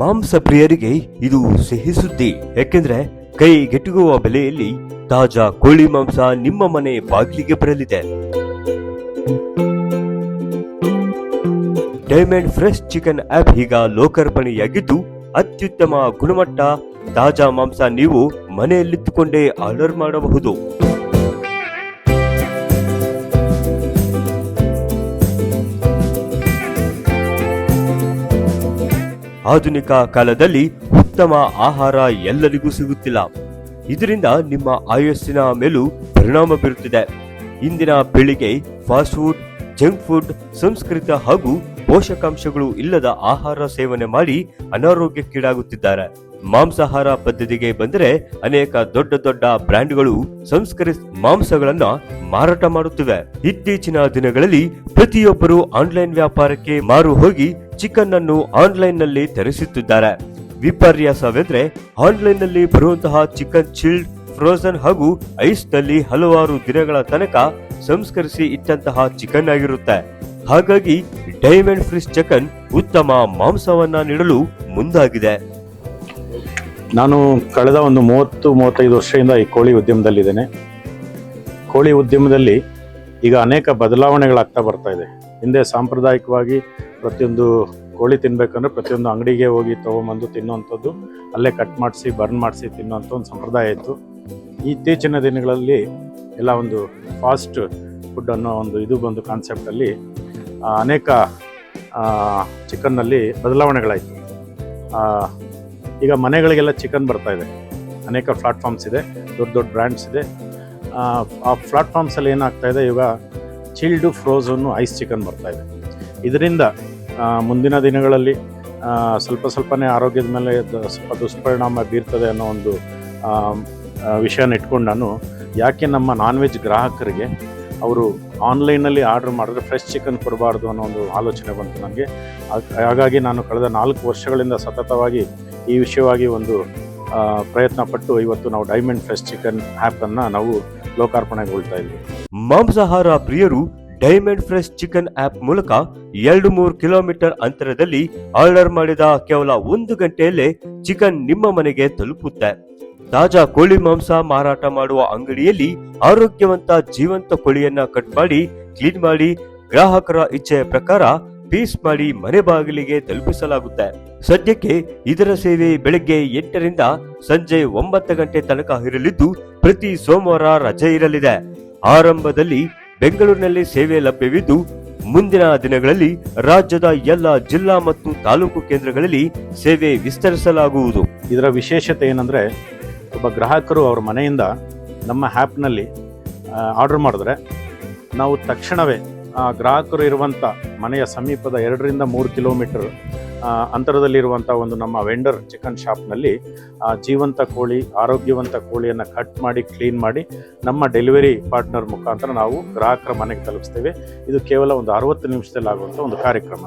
ಮಾಂಸ ಪ್ರಿಯರಿಗೆ ಇದು ಸಿಹಿ ಸುದ್ದಿ. ಯಾಕೆಂದ್ರೆ ಕೈಗೆಟುಕುವ ಬೆಲೆಯಲ್ಲಿ ತಾಜಾ ಕೋಳಿ ಮಾಂಸ ನಿಮ್ಮ ಮನೆ ಬಾಗಿಲಿಗೆ ಬರಲಿದೆ. ಡೈಮಂಡ್ ಫ್ರೆಶ್ ಚಿಕನ್ ಆಪ್ ಈಗ ಲೋಕಾರ್ಪಣೆಯಾಗಿದ್ದು ಅತ್ಯುತ್ತಮ ಗುಣಮಟ್ಟ ತಾಜಾ ಮಾಂಸ ನೀವು ಮನೆಯಲ್ಲಿದ್ದುಕೊಂಡೇ ಆರ್ಡರ್ ಮಾಡಬಹುದು. ಆಧುನಿಕ ಕಾಲದಲ್ಲಿ ಉತ್ತಮ ಆಹಾರ ಎಲ್ಲರಿಗೂ ಸಿಗುತ್ತಿಲ್ಲ. ಇದರಿಂದ ನಿಮ್ಮ ಆಯಸ್ಸಿನ ಮೇಲೂ ಪರಿಣಾಮ ಬೀರುತ್ತಿದೆ. ಇಂದಿನ ಬೆಳಿಗ್ಗೆ ಫಾಸ್ಟ್ ಫುಡ್, ಜಂಕ್ ಫುಡ್, ಸಂಸ್ಕೃತ ಹಾಗೂ ಪೋಷಕಾಂಶಗಳು ಇಲ್ಲದ ಆಹಾರ ಸೇವನೆ ಮಾಡಿ ಅನಾರೋಗ್ಯಕ್ಕೀಡಾಗುತ್ತಿದ್ದಾರೆ. ಮಾಂಸಾಹಾರ ಪದ್ಧತಿಗೆ ಬಂದರೆ ಅನೇಕ ದೊಡ್ಡ ದೊಡ್ಡ ಬ್ರ್ಯಾಂಡ್ಗಳು ಸಂಸ್ಕರಿಸ, ಮಾಂಸಗಳನ್ನ ಮಾರಾಟ ಮಾಡುತ್ತಿವೆ. ಇತ್ತೀಚಿನ ದಿನಗಳಲ್ಲಿ ಪ್ರತಿಯೊಬ್ಬರು ಆನ್ಲೈನ್ ವ್ಯಾಪಾರಕ್ಕೆ ಮಾರು ಹೋಗಿ ಚಿಕನ್ ಅನ್ನು ಆನ್ಲೈನ್ನಲ್ಲಿ ತರಿಸುತ್ತಿದ್ದಾರೆ ವಿಪರ್ಯಾಸವೆಂದ್ರೆ ಆನ್ಲೈನ್ನಲ್ಲಿ ಬರುವಂತಹ ಚಿಕನ್ ಚಿಲ್ಡ್ ಫ್ರೋಸನ್ ಹಾಗೂ ಐಸ್ನಲ್ಲಿ ಹಲವಾರು ದಿನಗಳ ತನಕ ಸಂಸ್ಕರಿಸಿ ಇಟ್ಟಂತಹ ಚಿಕನ್ ಆಗಿರುತ್ತೆ. ಹಾಗಾಗಿ ಡೈಮಂಡ್ ಫ್ರಿಶ್ ಚಿಕನ್ ಉತ್ತಮ ಮಾಂಸವನ್ನ ನೀಡಲು ಮುಂದಾಗಿದೆ. ನಾನು ಕಳೆದ ಒಂದು ಮೂವತ್ತು, ಮೂವತ್ತೈದು ವರ್ಷದಿಂದ ಈ ಕೋಳಿ ಉದ್ಯಮದಲ್ಲಿದ್ದೇನೆ. ಕೋಳಿ ಉದ್ಯಮದಲ್ಲಿ ಈಗ ಅನೇಕ ಬದಲಾವಣೆಗಳಾಗ್ತಾ ಬರ್ತಾ ಇದೆ. ಹಿಂದೆ ಸಾಂಪ್ರದಾಯಿಕವಾಗಿ ಪ್ರತಿಯೊಂದು ಕೋಳಿ ತಿನ್ಬೇಕಂದ್ರೆ ಪ್ರತಿಯೊಂದು ಅಂಗಡಿಗೆ ಹೋಗಿ ತೊಗೊಂಬಂದು ತಿನ್ನುವಂಥದ್ದು ಅಲ್ಲೇ ಕಟ್ ಮಾಡಿಸಿ ಬರ್ನ್ ಮಾಡಿಸಿ ತಿನ್ನುವಂಥ ಒಂದು ಸಂಪ್ರದಾಯ ಇತ್ತು. ಇತ್ತೀಚಿನ ದಿನಗಳಲ್ಲಿ ಎಲ್ಲ ಒಂದು ಫಾಸ್ಟ್ ಫುಡ್ ಅನ್ನೋ ಒಂದು ಇದು ಬಂದು ಕಾನ್ಸೆಪ್ಟಲ್ಲಿ ಅನೇಕ ಚಿಕನ್ನಲ್ಲಿ ಬದಲಾವಣೆಗಳಾಯಿತು. ಈಗ ಮನೆಗಳಿಗೆಲ್ಲ ಚಿಕನ್ ಬರ್ತಾ ಇದೆ. ಅನೇಕ ಪ್ಲಾಟ್ಫಾರ್ಮ್ಸ್ ಇದೆ ದೊಡ್ಡ ದೊಡ್ಡ ಬ್ರ್ಯಾಂಡ್ಸ್ ಇದೆ. ಆ, ಫ್ಲಾಟ್ಫಾರ್ಮ್ಸಲ್ಲಿ ಏನಾಗ್ತಾಯಿದೆ ಇವಾಗ ಚಿಲ್ಡು ಫ್ರೋಝನ್ನು ಐಸ್ ಚಿಕನ್ ಬರ್ತಾಯಿದೆ ಇದರಿಂದ ಮುಂದಿನ ದಿನಗಳಲ್ಲಿ ಸ್ವಲ್ಪ ಸ್ವಲ್ಪನೇ ಆರೋಗ್ಯದ ಮೇಲೆ ಸ್ವಲ್ಪ ದುಷ್ಪರಿಣಾಮ ಬೀರ್ತದೆ ಅನ್ನೋ ಒಂದು ವಿಷಯನ ಇಟ್ಕೊಂಡು ನಾನು ಯಾಕೆ ನಮ್ಮ ನಾನ್ ವೆಜ್ ಗ್ರಾಹಕರಿಗೆ ಅವರು ಆನ್ಲೈನಲ್ಲಿ ಆರ್ಡರ್ ಮಾಡಿದ್ರೆ ಫ್ರೆಶ್ ಚಿಕನ್ ಕೊಡಬಾರ್ದು ಅನ್ನೋ ಒಂದು ಆಲೋಚನೆ ಬಂತು ನನಗೆ. ಹಾಗಾಗಿ ನಾನು ಕಳೆದ ನಾಲ್ಕು ವರ್ಷಗಳಿಂದ ಸತತವಾಗಿ ಈ ವಿಷಯವಾಗಿ ಒಂದು ಪ್ರಯತ್ನ ಪಟ್ಟು ಇವತ್ತು ನಾವು ಡೈಮಂಡ್ ಫ್ರೆಶ್ ಚಿಕನ್ ಆ್ಯಪನ್ನು ನಾವು ಲೋಕಾರ್ಪಣೆಗೊಳ್ತಾ ಇದ್ದೀವಿ. ಮಾಂಸಾಹಾರ ಪ್ರಿಯರು ಡೈಮಂಡ್ ಫ್ರೆಶ್ ಚಿಕನ್ ಆಪ್ ಮೂಲಕ ಎರಡು ಮೂರು ಕಿಲೋಮೀಟರ್ ಅಂತರದಲ್ಲಿ ಆರ್ಡರ್ ಮಾಡಿದ ಕೇವಲ ಒಂದು ಗಂಟೆಯಲ್ಲೇ ಚಿಕನ್ ನಿಮ್ಮ ಮನೆಗೆ ತಲುಪುತ್ತೆ. ತಾಜಾ ಕೋಳಿ ಮಾಂಸ ಮಾರಾಟ ಮಾಡುವ ಅಂಗಡಿಯಲ್ಲಿ ಆರೋಗ್ಯವಂತ ಜೀವಂತ ಕೋಳಿಯನ್ನ ಕಟ್ ಮಾಡಿ ಕ್ಲೀನ್ ಮಾಡಿ, ಗ್ರಾಹಕರ ಇಚ್ಛೆಯ ಪ್ರಕಾರ ಪೀಸ್ ಮಾಡಿ ಮನೆ ಬಾಗಿಲಿಗೆ ತಲುಪಿಸಲಾಗುತ್ತೆ. ಸದ್ಯಕ್ಕೆ ಇದರ ಸೇವೆ ಬೆಳಗ್ಗೆ ಎಂಟರಿಂದ ಸಂಜೆ ಒಂಬತ್ತು ಗಂಟೆ ತನಕ ಇರಲಿದ್ದು, ಪ್ರತಿ ಸೋಮವಾರ ರಜೆ ಇರಲಿದೆ. ಆರಂಭದಲ್ಲಿ ಬೆಂಗಳೂರಿನಲ್ಲಿ ಸೇವೆ ಲಭ್ಯವಿದ್ದು, ಮುಂದಿನ ದಿನಗಳಲ್ಲಿ ರಾಜ್ಯದ ಎಲ್ಲ ಜಿಲ್ಲಾ ಮತ್ತು ತಾಲೂಕು ಕೇಂದ್ರಗಳಲ್ಲಿ ಸೇವೆ ವಿಸ್ತರಿಸಲಾಗುವುದು. ಇದರ ವಿಶೇಷತೆ ಏನಂದರೆ, ಒಬ್ಬ ಗ್ರಾಹಕರು ಅವರ ಮನೆಯಿಂದ ನಮ್ಮ ಆ್ಯಪ್ನಲ್ಲಿ ಆರ್ಡರ್ ಮಾಡಿದ್ರೆ, ನಾವು ತಕ್ಷಣವೇ ಆ ಗ್ರಾಹಕರು ಇರುವಂಥ ಮನೆಯ ಸಮೀಪದ ಎರಡರಿಂದ ಮೂರು ಕಿಲೋಮೀಟರ್ ಅಂತರದಲ್ಲಿರುವಂಥ ಒಂದು ನಮ್ಮ ವೆಂಡರ್ ಚಿಕನ್ ಶಾಪ್ನಲ್ಲಿ ಜೀವಂತ ಕೋಳಿ, ಆರೋಗ್ಯವಂತ ಕೋಳಿಯನ್ನು ಕಟ್ ಮಾಡಿ ಕ್ಲೀನ್ ಮಾಡಿ ನಮ್ಮ ಡೆಲಿವರಿ ಪಾರ್ಟ್ನರ್ ಮುಖಾಂತರ ನಾವು ಗ್ರಾಹಕರ ಮನೆಗೆ ತಲುಪಿಸ್ತೇವೆ. ಇದು ಕೇವಲ ಒಂದು ಅರವತ್ತು ನಿಮಿಷದಲ್ಲಿ ಆಗುವಂಥ ಒಂದು ಕಾರ್ಯಕ್ರಮ.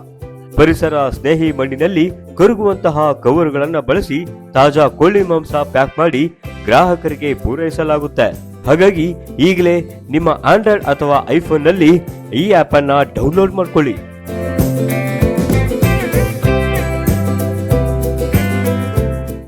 ಪರಿಸರ ಸ್ನೇಹಿ ಮಣ್ಣಿನಲ್ಲಿ ಕರುಗುವಂತಹ ಕವರುಗಳನ್ನು ಬಳಸಿ ತಾಜಾ ಕೋಳಿ ಮಾಂಸ ಪ್ಯಾಕ್ ಮಾಡಿ ಗ್ರಾಹಕರಿಗೆ ಪೂರೈಸಲಾಗುತ್ತೆ. ಹಾಗಾಗಿ ಈಗಲೇ ನಿಮ್ಮ ಆಂಡ್ರಾಯ್ಡ್ ಅಥವಾ ಐಫೋನ್ನಲ್ಲಿ ಈ ಆ್ಯಪನ್ನು ಡೌನ್ಲೋಡ್ ಮಾಡ್ಕೊಳ್ಳಿ.